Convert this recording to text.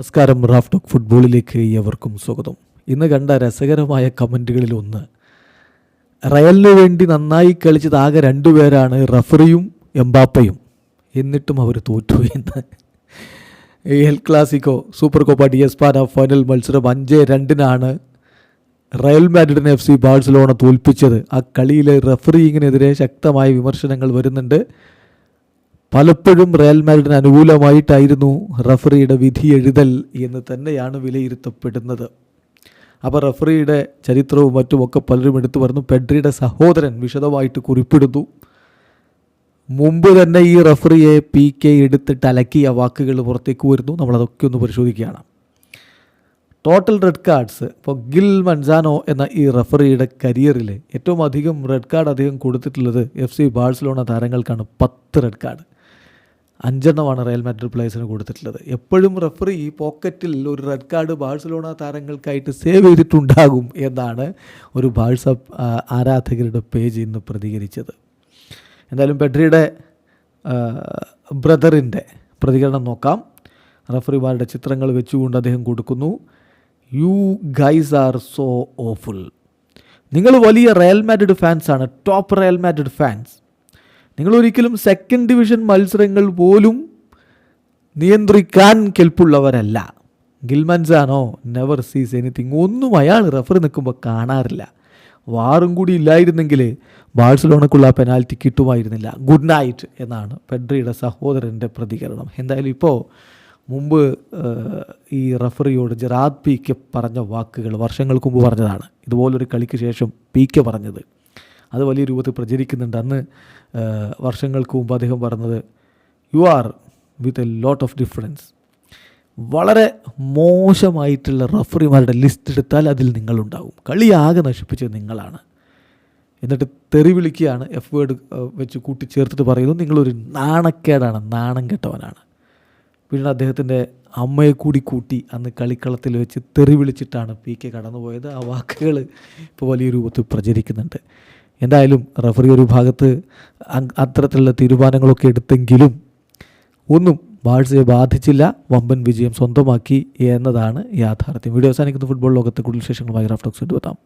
നമസ്കാരം Raf talk ഫുട്ബോളിലേക്ക് ഏവർക്കും സ്വാഗതം. ഇന്ന് കണ്ട രസകരമായ കമന്റുകളിൽ ഒന്ന്. റയലിന് വേണ്ടി നന്നായി കളിച്ചത് ആകെ രണ്ടുപേരാണ് റഫറിയും എംബാപ്പയും. എന്നിട്ടും അവർ തോറ്റു എന്ന്. El Clasico super Copa de Espana final മത്സരം അഞ്ച് രണ്ടിനാണ് റയൽ മാഡ്രിഡിനെ എഫ് സി ബാഴ്സലോണ തോൽപ്പിച്ചത്. ആ കളിയിലെ റഫറിങ്ങിനെതിരെ ശക്തമായ വിമർശനങ്ങൾ വരുന്നുണ്ട്. പലപ്പോഴും റയൽ മാഡ്രിഡിന് അനുകൂലമായിട്ടായിരുന്നു റഫറിയുടെ വിധി എഴുതൽ എന്ന് തന്നെയാണ് വിലയിരുത്തപ്പെടുന്നത്. അപ്പോൾ റഫറിയുടെ ചരിത്രവും മറ്റുമൊക്കെ പലരും എടുത്തു പറഞ്ഞു. പെഡ്രിയുടെ സഹോദരൻ വിശദമായിട്ട് കുറിപ്പിടുന്നു. മുമ്പ് തന്നെ ഈ റഫറിയെ പി കെ എടുത്തിട്ട് അലക്കിയ വാക്കുകൾ പുറത്തേക്ക് വരുന്നു. നമ്മളതൊക്കെ ഒന്ന് പരിശോധിക്കുകയാണ്. ടോട്ടൽ റെഡ് കാർഡ്സ് ഇപ്പോൾ ഗിൽ മൻസാനോ എന്ന ഈ റഫറിയുടെ കരിയറിൽ ഏറ്റവും അധികം റെഡ് കാർഡ് അധികം കൊടുത്തിട്ടുള്ളത് എഫ് സി ബാഴ്സലോണ താരങ്ങൾക്കാണ്. പത്ത് റെഡ് കാർഡ്. അഞ്ചെണ്ണമാണ് റയൽ മാഡ്രിഡ് പ്ലേയേഴ്സിന് കൊടുത്തിട്ടുള്ളത്. എപ്പോഴും റെഫറി ഈ പോക്കറ്റിൽ ഒരു റെഡ് കാർഡ് ബാഴ്സലോണ താരങ്ങൾക്കായിട്ട് സേവ് ചെയ്തിട്ടുണ്ടാകും എന്നാണ് ഒരു ബാഴ്സ ആരാധകരുടെ പേജ് ഇന്ന് പ്രതികരിച്ചത്. എന്തായാലും പെഡ്രിയുടെ ബ്രദറിന്റെ പ്രതികരണം നോക്കാം. റഫറിമാരുടെ ചിത്രങ്ങൾ വെച്ചുകൊണ്ട് അദ്ദേഹം കൊടുക്കുന്നു. You guys are so awful നിങ്ങൾ വലിയ റയൽ മാഡ്രിഡ് ഫാൻസാണ് ടോപ്പ് റയൽ മാഡ്രിഡ് ഫാൻസ് നിങ്ങൾ ഒരിക്കലും സെക്കൻഡ് ഡിവിഷൻ മത്സരങ്ങൾ പോലും നിയന്ത്രിക്കാൻ കെൽപ്പുള്ളവരല്ല. ഗിൽമൻസാനോ നെവർ സീസ് എനിത്തിങ് ഒന്നും അയാൾ റഫറി നിൽക്കുമ്പോൾ കാണാറില്ല. വാറും കൂടി ഇല്ലായിരുന്നെങ്കിൽ ബാഴ്സലോണക്കുള്ള പെനാൽറ്റി കിട്ടുമായിരുന്നില്ല. ഗുഡ് നൈറ്റ് എന്നാണ് പെഡ്രിയുടെ സഹോദരന്റെ പ്രതികരണം. എന്തായാലും ഇപ്പോൾ മുമ്പ് ഈ റഫറിയോട് ജറാദ് പി കെ പറഞ്ഞ വാക്കുകൾ വർഷങ്ങൾക്ക് മുമ്പ് പറഞ്ഞതാണ്. ഇതുപോലൊരു കളിക്ക് ശേഷം പി കെ പറഞ്ഞത്. അത് വലിയ രൂപത്തിൽ പ്രചരിക്കുന്നുണ്ട്. അന്ന് വർഷങ്ങൾക്ക് മുമ്പ് അദ്ദേഹം പറഞ്ഞത് you are with a lot of difference വളരെ മോശമായിട്ടുള്ള റഫറിമാരുടെ ലിസ്റ്റ് എടുത്താൽ അതിൽ നിങ്ങളുണ്ടാവും. കളിയാകെ നശിപ്പിച്ചത് നിങ്ങളാണ്. എന്നിട്ട് തെറി വിളിക്കുകയാണ് എഫ് വേർഡ് വെച്ച് കൂട്ടിച്ചേർത്തിട്ട് പറയുന്നു നിങ്ങളൊരു നാണക്കേടാണ് നാണം കെട്ടവനാണ്. പിന്നെ അദ്ദേഹത്തിന്റെ അമ്മയെ കൂടി കൂട്ടി അന്ന് കളിക്കളത്തിൽ വെച്ച് തെറി വിളിച്ചിട്ടാണ് പി കെ കടന്നുപോയത്. ആ വാക്കുകൾ ഇപ്പോൾ വലിയ രൂപത്തിൽ പ്രചരിക്കുന്നുണ്ട്. എന്തായാലും റഫറി ഒരു ഭാഗത്ത് അത്തരത്തിലുള്ള തീരുമാനങ്ങളൊക്കെ എടുത്തെങ്കിലും ഒന്നും ബാഴ്സയെ ബാധിച്ചില്ല. വമ്പൻ വിജയം സ്വന്തമാക്കി എന്നതാണ് യാഥാർത്ഥ്യം. വീഡിയോ അവസാനിക്കുന്ന. ഫുട്ബോൾ ലോകത്തെ കൂടുതൽ വിശേഷങ്ങളുമായി റാഫ്റ്റോക്സ് എത്താം.